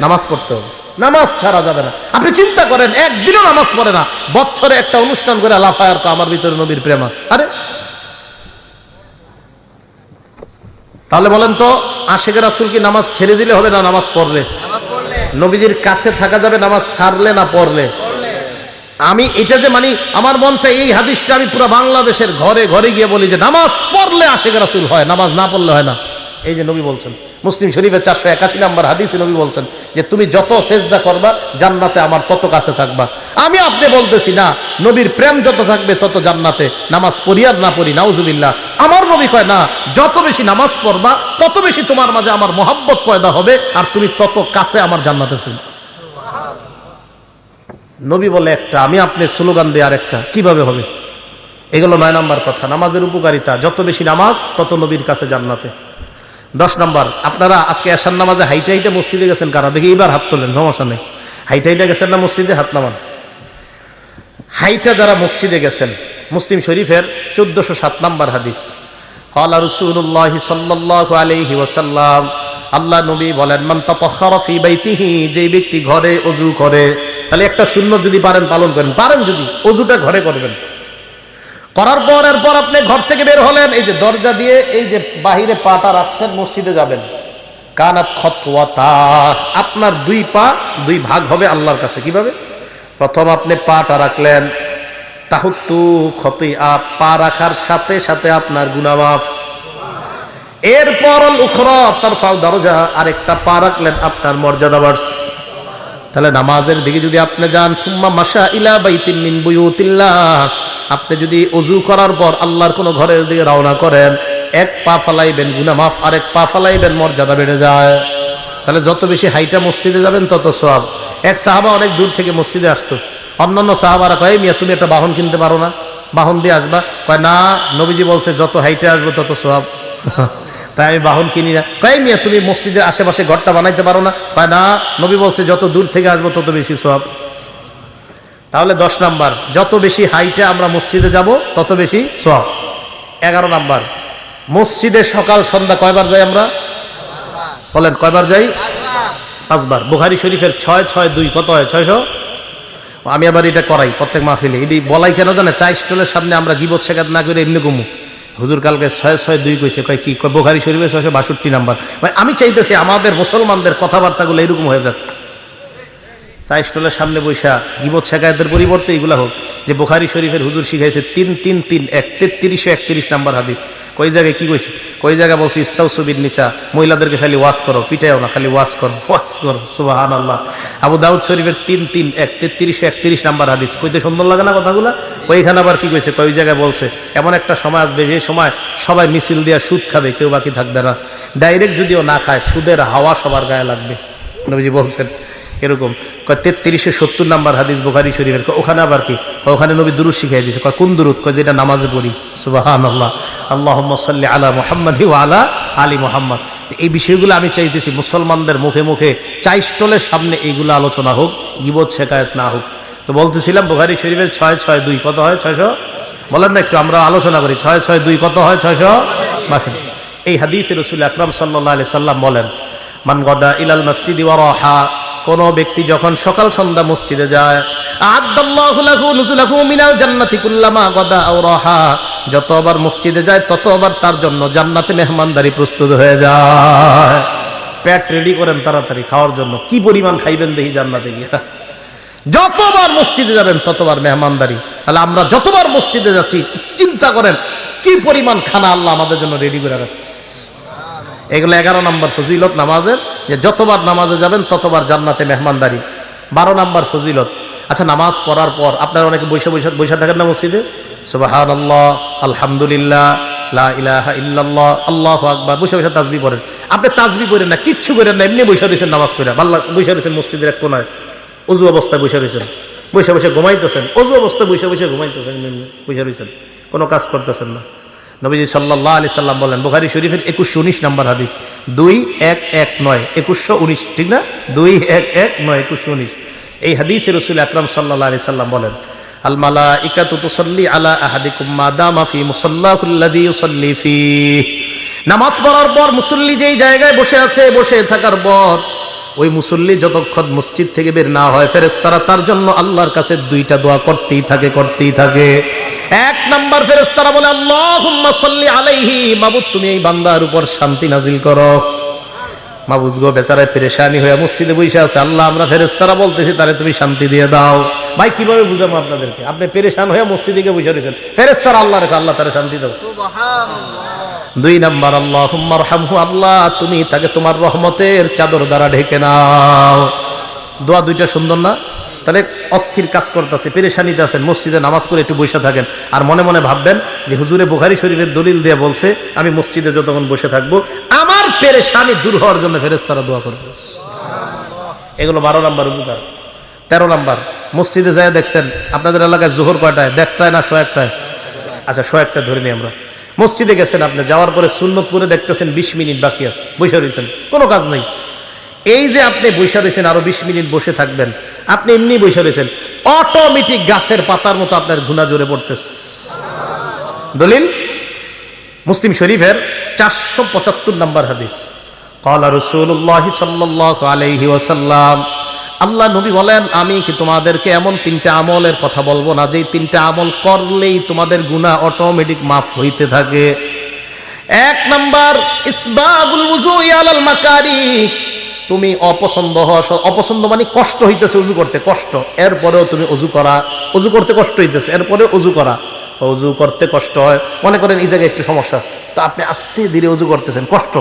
নামাজ পড়তে হবে। নামাজ ছাড়া যাবে না। আপনি চিন্তা করেন একদিনও নামাজ পড়ে না। বছরে একটা অনুষ্ঠান করে লাফায়ার তো আমার ভিতরে নবীর প্রেম আরে। তাহলে বলেন তো আশেখ রাসুল কি নামাজ ছেড়ে দিলে হবে না নামাজ পড়লে? নবীজির কাছে থাকা যাবে নামাজ ছাড়লে না পড়লে? পড়লে। আমি এটা যে মানি আমার মন চাই এই হাদিসটা আমি পুরো বাংলাদেশের ঘরে ঘরে গিয়ে বলি যে নামাজ পড়লে আশেখ রাসুল হয় নামাজ না পড়লে হয় না। এই যে নবী বলছেন। মুসলিম শরীফের চারশো একাশি নাম্বার হাদিসে নবী বলছেন যে তুমি যত সেজদা করবা, জান্নাতে আমার তত কাছে থাকবা। আমি আপনি বলতেছি না, নবীর প্রেম যত থাকবে তত জান্নাতে। নামাজ পড়ি আর না পড়ি, নাউজুবিল্লাহ। আমার নবী কয়, না, যত বেশি নামাজ পড়বা, তত বেশি তোমার মাঝে আমার মহাব্বত পয়দা হবে আর তুমি তত কাছে আমার জান্নাতে থাকবে। নবী বলে একটা, আমি আপনি স্লোগান দিয়ে আর একটা কীভাবে হবে? এগুলো নয় নাম্বার কথা, নামাজের উপকারিতা, যত বেশি নামাজ, তত নবীর কাছে জান্নাতে। দশ নম্বর, আপনারা আজকে আসার নামাজে হাইটা হাইটা মসজিদে গেছেন কারা? দেখে এবার হাত তোলেন, সমস্যা নেই। হাইটা হাইটা গেছেন না মসজিদে? হাত নামান। হাইটা যারা মসজিদে গেছেন, মুসলিম শরীফের চোদ্দশো সাত নম্বর হাদিস। কলা রসুল্লাহ সাল্লাহ আলহি ওসাল্লাম আল্লাহ নবী বলেন, মান ততহরফি বাইতিহি যেই ব্যক্তি ঘরে অজু করে, তাহলে একটা শূন্য যদি পারেন পালন করেন। পারেন যদি, অজুটা ঘরে করবেন। করার পর এরপর আপনি ঘর থেকে বের হলেন, এই যে দরজা দিয়ে এই যে বাহিরে পাটা রাখছেন, মসজিদে যাবেন। কানাত খতওয়াতা। আপনার দুই পা, দুই ভাগ হবে আল্লাহর কাছে। কীভাবে? প্রথম আপনি পাটা রাখলেন, তাহুত্তু ক্ষতি আপ পা রাখার সাথে সাথে আপনার গুনামাফ। এরপর উখরা তার ফাও দরজা, আরেকটা পা রাখলেন আপনার মর্যাদা বাড়স তাহলে নামাজের দিকে যদি আপনি যান, সুম্মা মাসা ইলা বাইতিন মিন বুয়ুতিল্লাহ। আপনি যদি অজু করার পর আল্লাহর কোন ঘরের দিকে রওনা করেন, এক পা ফালাইবেন গুনা মাফ, আরেক পা ফালাইবেন, মর্যাদা বেড়ে যায়। তাহলে যত বেশি হাইটা মসজিদে যাবেন, তত সব এক সাহাবা অনেক দূর থেকে মসজিদে আসতো। অন্যান্য সাহাবারা কয় মিয়া, তুমি একটা বাহন কিনতে পারো না। বাহন দিয়ে আসবা। কয়, না, নবীজি বলছে, যত হাইটে আসব, তত সব তাই আমি বাহন কিনি না। কয় মিয়া, তুমি মসজিদের আশেপাশে ঘরটা বানাইতে পারো না? কয়, না, নবী বলছে, যত দূর থেকে আসব, তত বেশি সব তাহলে দশ নাম্বার, যত বেশি হাইটে আমরা মসজিদে যাব, তত বেশি সব এগারো নাম্বার, মসজিদে সকাল, সন্ধ্যা কয়বার যাই আমরা? বলেন, কয়বার যাই? পাঁচবার। বুখারি শরীফের ছয় ছয়, দুই, কত হয়? ছয়শো? আমি আবার এটা করাই, প্রত্যেক মাহফিলে। এটি বলাই কেন জানে? চা স্টলের সামনে আমরা গিবত শেখাত না করে এমনি কমু হুজুর কালকে ছয় ছয়, দুই কইছে, কয় কি? কয় শরীফের ছয়শো বাষট্টি নাম্বার। মানে আমি চাইতেছি আমাদের মুসলমানদের কথাবার্তাগুলো এরকম হয়ে যাক। চা স্টলের সামনে বৈশা গিবত শেখায়তের পরিবর্তে এগুলা হোক। যে বোখারি শরীফের হুজুর শিখাইছে, তিন তিন তিন, এক, তেত্রিশশো একত্রিশ নাম্বার হাদিস। কই জায়গায় কি কইছে? কই জায়গায় বলছে ইস্তাউ সুবির নিচা মহিলাদেরকে খালি ওয়াশ করো, পিটাইও না, খালি ওয়াশ করো ওয়াশ করো সুবাহান আল্লাহ আবু দাউদ শরীফের তিন তিন, এক, তেত্রিশশো একত্রিশ নাম্বার হাদিস। কইতে সুন্দর লাগে না কথাগুলা? ওইখানে আবার কি কইছে? কই জায়গায় বলছে, এমন একটা সময় আসবে যে সময় সবাই মিছিল দিয়া সুদ খাবে, কেউ বাকি থাকবে না। ডাইরেক্ট যদিও না খায়, সুদের হাওয়া সবার গায়ে লাগবে। নবীজি বলছেন এরকম। কয় তেত্রিশশো সত্তর নাম্বার হাদিস বোখারি শরীফের ওখানে আবার কি? ওখানে নবী দুরুদ শিখাই দিয়েছে কয় কোন দুরুদ? কয় যেটা নামাজে পড়ি। সুবাহান আল্লাহ আল্লাহ সাল্লি আলা মোহাম্মদ আলা আলী মোহাম্মদ। এই বিষয়গুলো আমি চাইতেছি মুসলমানদের মুখে মুখে, চাই স্টলের সামনে এইগুলো আলোচনা হোক, গিবত শেখায়ত না হোক। তো বলতেছিলাম বোখারি শরীফের ছয় ছয় দুই, কত হয় ছয়শো? বলেন না একটু, আমরা আলোচনা করি। ছয় ছয় দুই, কত হয় ছয়শো? বাষট্টি। এই হাদিস রসুল আকরাম সাল্লাহ আলি সাল্লাম বলেন, মান গদা ইলাল মসজিদি ওয়ারাহা কোন ব্যক্তি যখন সকাল সন্ধ্যা মসজিদে যায় যতবার মসজিদে যায়, ততবার তার জন্য জান্নাতে মেহমানদারি প্রস্তুত হয়ে যায়। পেট রেডি করেন তাড়াতাড়ি, খাওয়ার জন্য। কি পরিমাণ খাইবেন দেখি জান্নাতে গিয়ে। যতবার মসজিদে যাবেন, ততবার মেহমানদারি। তাহলে আমরা যতবার মসজিদে যাচ্ছি, চিন্তা করেন, কি পরিমাণ খানা আল্লাহ আমাদের জন্য রেডি করে রাখছে। এগুলো এগারো নম্বর ফজিলত নামাজের, যে যতবার নামাজে যাবেন ততবার জান্নাতে মেহমানদারি। বারো নম্বর ফজিলত। আচ্ছা নামাজ পড়ার পর আপনারা অনেকে বৈশা বৈশা বৈশা থাকেন না মসজিদে? সুবাহান আল্লাহ আলহামদুলিল্লাহ, লা ইলাহা ইল্লাল্লাহ, আল্লাহ আকবার, বসে বসে তাজবি পড়েন। আপনি তাজবি পড়েন না, কিচ্ছু করেন না, এমনি বৈশা রয়েছেন নামাজ পড়ে। আল্লাহ বৈশা রয়েছেন মসজিদের এক কোনায়। অজু অবস্থায় বসে রয়েছেন। বসে বসে ঘুমাইতেছেন। অজু অবস্থায় বসে বসে ঘুমাইতেছেন বসে রয়েছেন। কোনো কাজ করতেছেন না। নবীজি সাল্লাহ আলি সাল্লাম বলেন, বুখারি শরীফের একুশশো উনিশ নাম্বার হাদিস। দুই এক এক নয়, একুশশো উনিশ, ঠিক না? দুই এক এক নয়, একুশশো উনিশ। এই হাদিসে রসুল আকরাম সাল্লাহ আলি সাল্লাম বলেন, আল মালা ইকাতু তুসল্লি আলা আহাদিকুম মাদামা ফি মুসাল্লাহুল্লাযী ইউসাল্লি ফি। নামাজ পড়ার পর মুসল্লি যেই জায়গায় বসে আছে, বসে থাকার পর ওই মুসল্লি যতক্ষণ মসজিদ থেকে বের না হয় ফেরেস্তারা তার জন্য আল্লাহর কাছে দুইটা দোয়া করতেই থাকে করতেই থাকে। এক নাম্বার ফেরেস্তারা বলে আল্লাহুম্মা সাল্লি আলাইহি। মাবুদ তুমি এই বান্দার উপর শান্তি নাজিল করো। মাবুদ গো বেচারায় ফেরেশানি হয়ে মসজিদে বসে আছে। আল্লাহ আমরা ফেরেস্তারা বলতেছি তারে তুমি শান্তি দিয়ে দাও। ভাই কীভাবে বুঝাবো আপনাদেরকে? আপনি পেরেশান হয়ে মসজিদে গিয়ে বসে রয়েছেন। ফেরেস্তারা আল্লাহ রেখে আল্লাহ তারা শান্তি দাও। দুই নাম্বার আল্লাহ রহমহু আল্লাহ তুমি তাকে তোমার রহমতের চাদর দ্বারা ঢেকে নাও। দোয়া দুইটা সুন্দর না? তাহলে অস্থির কাজ করতেছে, পেরেশানিতে আছেন, মসজিদে নামাজ পড়ে একটু বসে থাকেন। আর মনে মনে ভাববেন যে হুজুরে বুখারি শরীরের দলিল দিয়ে বলছে, আমি মসজিদে যতক্ষণ বসে থাকব, আমার পেরেশানি দূর হওয়ার জন্য ফেরেস্তারা দোয়া করবে। এগুলো বারো নাম্বার উপকার। তেরো নাম্বার, মসজিদে যায় দেখছেন, আপনাদের এলাকায় জোহর কয়টায়? দেড়টায় না শো একটায় আচ্ছা শো ধরে নিই আমরা। মসজিদে গেছেন আপনি, যাওয়ার পরে সুন্নতপুরে দেখতেছেন বিশ মিনিট বাকি আছে, বসে রয়েছেন, কোনো কাজ নেই। এই যে আপনি বসে রয়েছেন, আরও বিশ মিনিট বসে থাকবেন, আপনি এমনি বসে রয়েছেন অটোমেটিক গাছের পাতার মতো আপনার ঘুণা জোরে পড়তেছে। দলিল, মুসলিম শরীফের চারশো পঁচাত্তর নম্বর হাদিস। কলা রসুল্লাহ সাল্লাহ আলাইহি ওয়াসাল্লাম, আল্লাহ নবী বলেন, আমি কি তোমাদেরকে এমন তিনটা আমলের কথা বলব না? যে তিনটা আমল করলেই তোমাদের গুনাহ অটোমেটিক মাফ হইতে থাকে। এক নাম্বার, ইসবাগুল মাকারি তুমি অপছন্দ হওয়া অপছন্দ মানে কষ্ট হইতেছে উজু করতে, কষ্ট। এরপরেও তুমি অজু করা অজু করতে কষ্ট হইতেছে এরপরে অজু করা। অজু করতে কষ্ট হয়। মনে করেন এই জায়গায় একটু সমস্যা আছে। তো আপনি আস্তে ধীরে অজু করতেছেন, কষ্ট।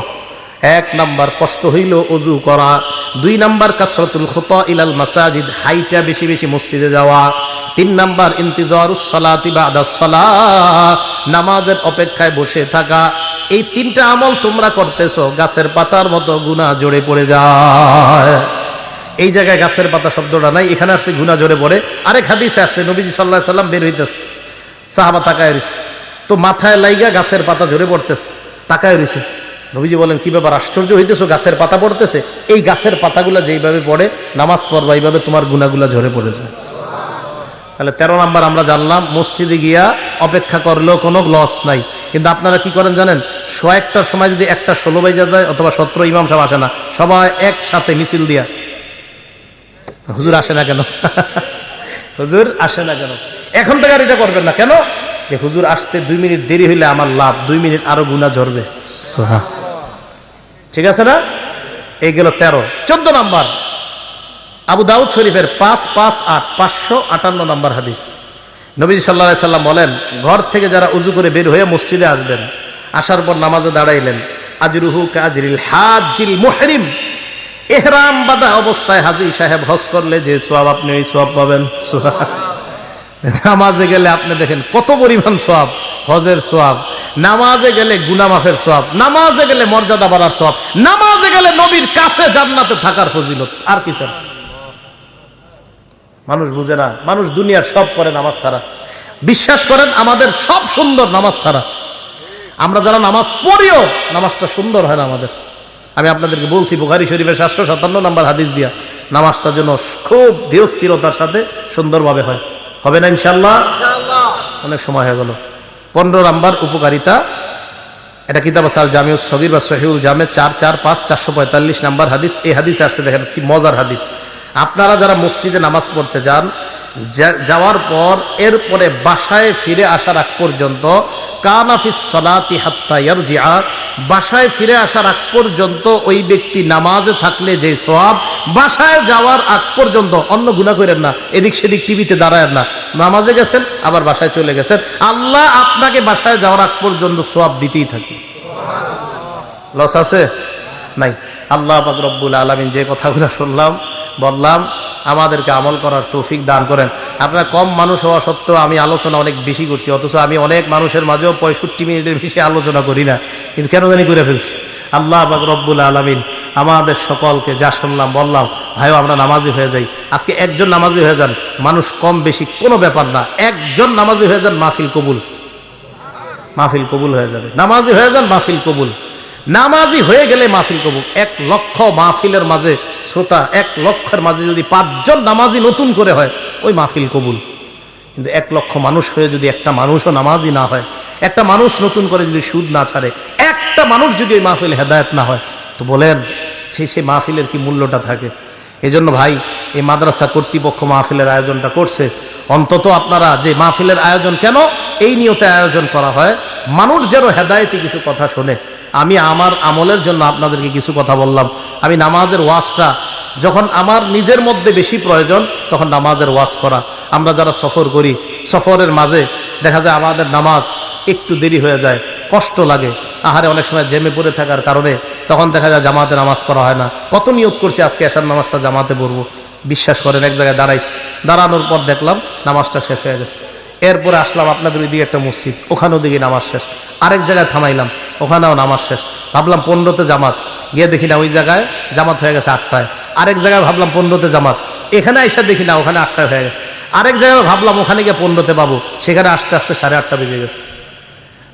এক নাম্বার, কষ্ট হইল অজু করা। দুই নাম্বার, কাসরতুল খুতা ইলাল মাসাজিদ হাইটা বেশি বেশি মসজিদে যাওয়া। তিন নাম্বার, ইন্তিজারুস সালাতি বাদা সালাহ, নামাজের অপেক্ষায় বসে থাকা। এই তিনটা আমল তোমরা করতেছো, গাছের পাতার মতো গুণা জোরে পড়ে যায়। এই জায়গায় গাছের পাতা শব্দটা নাই, এখানে আসছে গুণা জোরে পড়ে। আরেক হাদিসে আসছে, নবীজি সাল্লাহ সাল্লাম বের হইতেছে। সাহাবা তাকায় রয়েছে তো মাথায় লাইগা গাছের পাতা ঝরে পড়তেছে, তাকায় রয়েছে নবীজি বলেন, কি ব্যাপার, আশ্চর্য হইতেছো? গাছের পাতা পড়তেছে? এই গাছের পাতাগুলা যেইভাবে পড়ে, নামাজ পড়বা, এইভাবে তোমার গুণাগুলা ঝরে পড়েছে তাহলে তেরো নাম্বার আমরা জানলাম, মসজিদে গিয়া অপেক্ষা করলেও কোনো লস নাই। কিন্তু আপনারা কি করেন জানেন? একটার সময় যদি একটা ষোলো বাইজা যায় অথবা সতেরো ইমাম সাহেব আসে না সবাই একসাথে মিছিল দিয়া। হুজুর আসে না কেন? হুজুর আসে না কেন? এখন থেকে আর এটা করবেন না কেন? যে হুজুর আসতে দুই মিনিট দেরি হইলে আমার লাভ দুই মিনিট আরও গুণা ঝরবে। ঠিক আছে না? এই গেল তেরো। চোদ্দ নাম্বার। আবু দাউদ শরীফের পাঁচ পাঁচ আট পাঁচশো আটান্ন নাম্বার হাদিস। নবীজি সাল্লাহ সাল্লাম বলেন ঘর থেকে যারা উজু করে বের হয়ে মসজিদে আসবেন আসার পর নামাজে দাঁড়াইলেন। আজরুহু কাজরিল হাজিল মুহরিম। এহরাম বাদা অবস্থায় হাজি সাহেব হজ করলে যে সোয়াব আপনি ওই সোয়াব পাবেন। নামাজে গেলে আপনি দেখেন কত পরিমাণ সোয়াব, হজের সোয়াব, নামাজে গেলে গুনামাফের সোয়াব, নামাজে গেলে মর্যাদা বাড়ার সোয়াব, নামাজে গেলে নবীর কাছে জান্নাতে থাকার ফজিলত, আর কিছু মানুষ বুঝে না, মানুষ দুনিয়ার সব করে নামাজ ছাড়া। বিশ্বাস করেন, আমাদের সব সুন্দর নামাজ ছাড়া। আমরা যারা নামাজ পড়িও নামাজটা সুন্দর হয় না আমাদের। আমি আপনাদেরকে বলছি বুখারি শরীফের সাতশো সাতান্ন নাম্বার হাদিস দিয়া নামাজটা যেন খুব ধীর স্থিরতার সাথে সুন্দরভাবে হয়। হবে না ইনশাল্লাহ অনেক সময় হয়ে গেল। পনেরো নাম্বার উপকারিতা এটা কিতাব আসাল জামিউ সগির বা সহিউল জামে চার চার পাঁচ চারশো পঁয়তাল্লিশ নাম্বার হাদিস। এই হাদিস আসছে দেখেন কি মজার হাদিস। আপনারা যারা মসজিদে নামাজ পড়তে যান যাওয়ার পর এরপরে বাসায় ফিরে আসার আগ পর্যন্ত কানাফিস সলাতি হাত্তা ইয়ারজিআ, বাসায় ফিরে আসার আগ পর্যন্ত ওই ব্যক্তি নামাজে থাকলে যে সোয়াব বাসায় যাওয়ার আগ পর্যন্ত অন্য গুণা করেন না, এদিক সেদিক টিভিতে দাঁড়ায় না। নামাজে গেছেন, আবার বাসায় চলে গেছেন। আল্লাহ আপনাকে বাসায় যাওয়ার আগ পর্যন্ত সোয়াব দিতেই থাকে। লস আছে? নাই। আল্লাহ রব্বুল আলমিন যে কথাগুলো শুনলাম, বললাম আমাদেরকে আমল করার তৌফিক দান করেন। আপনারা কম মানুষ হওয়া সত্ত্বেও আমি আলোচনা অনেক বেশি করছি, অথচ আমি অনেক মানুষের মাঝেও পঁয়ষট্টি মিনিটের বেশি আলোচনা করি না। কিন্তু কেন জানি করে ফেলছি। আল্লাহ পাক রব্বুল আলমিন আমাদের সকলকে যা শুনলাম, বললাম, ভাইও, আমরা নামাজি হয়ে যাই। আজকে একজন নামাজি হয়ে যান, মানুষ কম বেশি কোনো ব্যাপার না। একজন নামাজি হয়ে যান, মাহফিল কবুল। মাহফিল কবুল হয়ে যাবে। নামাজি হয়ে যান, মাহফিল কবুল। নামাজি হয়ে গেলে মাহফিল কবুল। এক লক্ষ মাহফিলের মাঝে শ্রোতা, এক লক্ষের মাঝে যদি পাঁচজন নামাজি নতুন করে হয়, ওই মাহফিল কবুল। কিন্তু এক লক্ষ মানুষ হয়ে যদি একটা মানুষও নামাজি না হয়, একটা মানুষ নতুন করে যদি সুদ না ছাড়ে, একটা মানুষ যদি ওই মাহফিল হেদায়ত না হয়, তো বলেন, সেই সেই মাহফিলের কি মূল্যটা থাকে? এই জন্য ভাই, এই মাদ্রাসা কর্তৃপক্ষ মাহফিলের আয়োজনটা করছে। অন্তত আপনারা যে মাহফিলের আয়োজন কেন, এই নিয়তে আয়োজন করা হয়, মানুষ যেন হেদায়তি কিছু কথা শোনে। আমি আমার আমলের জন্য আপনাদেরকে কিছু কথা বললাম। আমি নামাজের ওয়াজটা, যখন আমার নিজের মধ্যে বেশি প্রয়োজন, তখন নামাজের ওয়াজ করা। আমরা যারা সফর করি, সফরের মাঝে দেখা যায় আমাদের নামাজ একটু দেরি হয়ে যায়, কষ্ট লাগে। আহারে, অনেক সময় জেমে পড়ে থাকার কারণে তখন দেখা যায় জামাতে নামাজ পড়া হয় না। কত নিয়োগ করছি আজকে এসার নামাজটা জামাতে পড়ব। বিশ্বাস করেন, এক জায়গায় দাঁড়াইছি। দাঁড়ানোর পর দেখলাম নামাজটা শেষ হয়ে গেছে। এরপরে আসলাম আপনাদের ওইদিকে একটা মসজিদ, ওখানেও ওদিকে নামাজ শেষ। আরেক জায়গায় থামাইলাম। ওখানেও নামাজ শেষ। ভাবলাম পনেরোতে জামাত। গিয়ে দেখি না, ওই জায়গায় জামাত হয়ে গেছে আটটায়। আরেক জায়গায় ভাবলাম পনেরোতে জামাত। এখানে এসে দেখি না, ওখানে আটটায় হয়ে গেছে। আরেক জায়গায় ভাবলাম ওখানে গিয়ে পনেরোতে পাবো। সেখানে আসতে আসতে সাড়ে আটটা বেজে গেছে।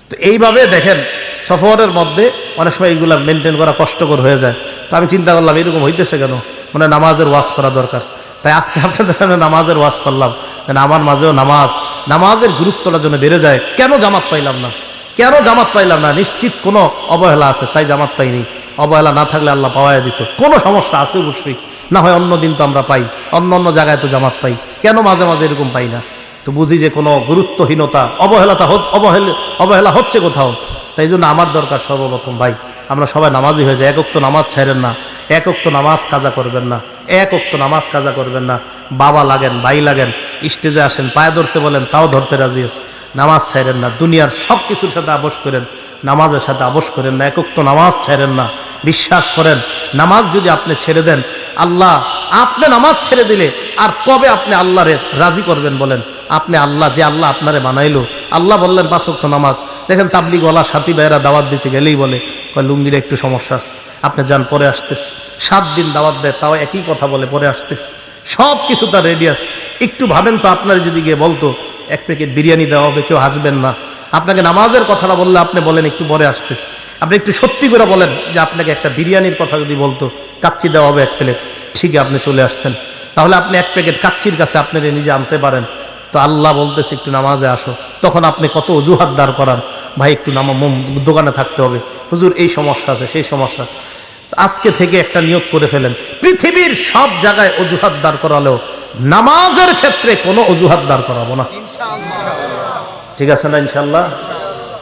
তো এইভাবে দেখেন, সফরের মধ্যে অনেক সময় এইগুলো মেনটেন করা কষ্টকর হয়ে যায়। তো আমি চিন্তা করলাম, এরকম হইতেছে কেন? মানে নামাজের ওয়াজ করা দরকার। তাই আজকে আপনাদের নামাজের ওয়াজ করলাম। যেন আমার মাঝেও নামাজ, নামাজের গুরুত্বটা যেন বেড়ে যায়। কেন জামাত পাইলাম না? কেন জামাত পাইলাম না? নিশ্চিত কোনো অবহেলা আছে, তাই জামাত পাইনি। অবহেলা না থাকলে আল্লাহ পাওয়াই দিত। কোনো সমস্যা আছে অবশ্যই। না হয় অন্য দিন তো আমরা পাই, অন্য অন্য জায়গায় তো জামাত পাই। কেন মাঝে মাঝে এরকম পাই না? তো বুঝি যে কোনো গুরুত্বহীনতা অবহেলাটা হত- অবহেলা অবহেলা হচ্ছে কোথাও। তাই জন্য আমার দরকার সর্বপ্রথম, ভাই, আমরা সবাই নামাজি হয়ে যাই। একক তো নামাজ ছাড়েন না। একক তো নামাজ কাজা করবেন না। একক তো নামাজ কাজা করবেন না। বাবা লাগেন, ভাই লাগেন। স্টেজে আসেন, পায়ে ধরতে বলেন, তাও ধরতে রাজি আছে। নামাজ ছাড়েন না, দুনিয়ার সব কিছুর সাথে আবশ করেন, নামাজের সাথে আবশ করেন না, একক তো নামাজ ছাড়েন না, বিশ্বাস করেন, নামাজ যদি আপনি ছেড়ে দেন, আল্লাহ আপনি নামাজ ছেড়ে দিলে আর কবে আপনি আল্লাহরে রাজি করবেন বলেন? আপনি আল্লাহ যে আল্লাহ আপনারে বানাইলো, আল্লাহ বললেন পাঁচক্ত নামাজ। দেখেন তাবলিগ ওলা সাথী ভাইয়েরা দাওয়াত দিতে গেলেই বলে লুঙ্গির একটু সমস্যা আছে, আপনি যান, পরে আসতেছে। সাত দিন দাওয়াত দেয়, তাও একই কথা বলে, পরে আসতেছে। সব কিছু তার রেডি আছে। একটু ভাবেন তো আপনার যদি গিয়ে বলতো এক প্যাকেট বিরিয়ানি দেওয়া হবে, কেউ হাসবেন না। আপনাকে নামাজের কথাটা বললে আপনি বলেন, একটু পরে আসতেছে। আপনি একটু সত্যি করে বলেন যে আপনাকে একটা বিরিয়ানির কথা যদি বলতো, কাচ্চি দেওয়া হবে এক প্লেট, ঠিক আপনি চলে আসতেন। তাহলে আপনি এক প্যাকেট কাচ্চির কাছে আপনি নিজে আনতে পারেন। তো আল্লাহ বলতেছে, একটু নামাজে আসো। তখন আপনি কত অজুহাত দাঁড় করান। ভাই, একটু নামা দোকানে থাকতে হবে। হুজুর, এই সমস্যা আছে, সেই সমস্যা। আজকে থেকে একটা নিয়োগ করে ফেলেন। পৃথিবীর সব জায়গায় অজুহাত দাঁড় করালেও নামাজের ক্ষেত্রে কোনো অজুহাত দাঁড় করাবো না। ঠিক আছে না ইনশাল্লাহ?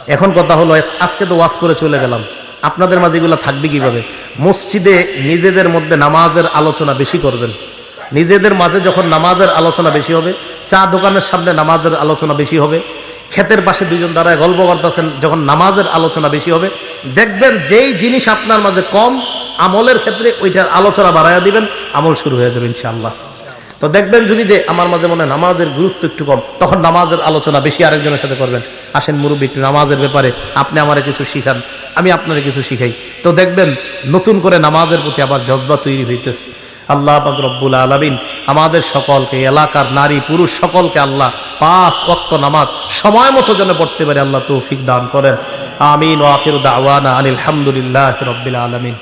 এখন কথা হলো আজকে তো ওয়াজ করে চলে গেলাম। আপনাদের মাঝে এগুলো থাকবে কীভাবে? মসজিদে নিজেদের মধ্যে নামাজের আলোচনা বেশি করবেন। নিজেদের মাঝে যখন নামাজের আলোচনা বেশি হবে, চা দোকানের সামনে নামাজের আলোচনা বেশি হবে, ক্ষেতের পাশে দুজন দাঁড়ায় গল্প করতেছেন, যখন নামাজের আলোচনা বেশি হবে, দেখবেন যেই জিনিস আপনার মাঝে কম, আমলের ক্ষেত্রে ওইটার আলোচনা বাড়াইয়া দিবেন, আমল শুরু হয়ে যাবে ইনশাআল্লাহ। তো দেখবেন যদি যে আমার মাঝে মনে নামাজের গুরুত্ব একটু কম, তখন নামাজের আলোচনা বেশি আরেকজনের সাথে করবেন। আসেন মুরব্বী, একটু নামাজের ব্যাপারে আপনি আমারে কিছু শিখান, আমি আপনারে কিছু শিখাই। তো দেখবেন নতুন করে নামাজের প্রতি আবার জজবা তৈরি হইতেছে। আল্লাহ পাক রব্বুল আলমিন আমাদের সকলকে, এলাকার নারী, পুরুষ সকলকে আল্লাহ পাঁচ ওয়াক্ত নামাজ সময় মতো যেন পড়তে পারে, আল্লাহ তৌফিক দান করেন। আমিন ওয়াকির দাওয়ানা আনিল হামদুলিল্লাহ রব্বিল আলমিন।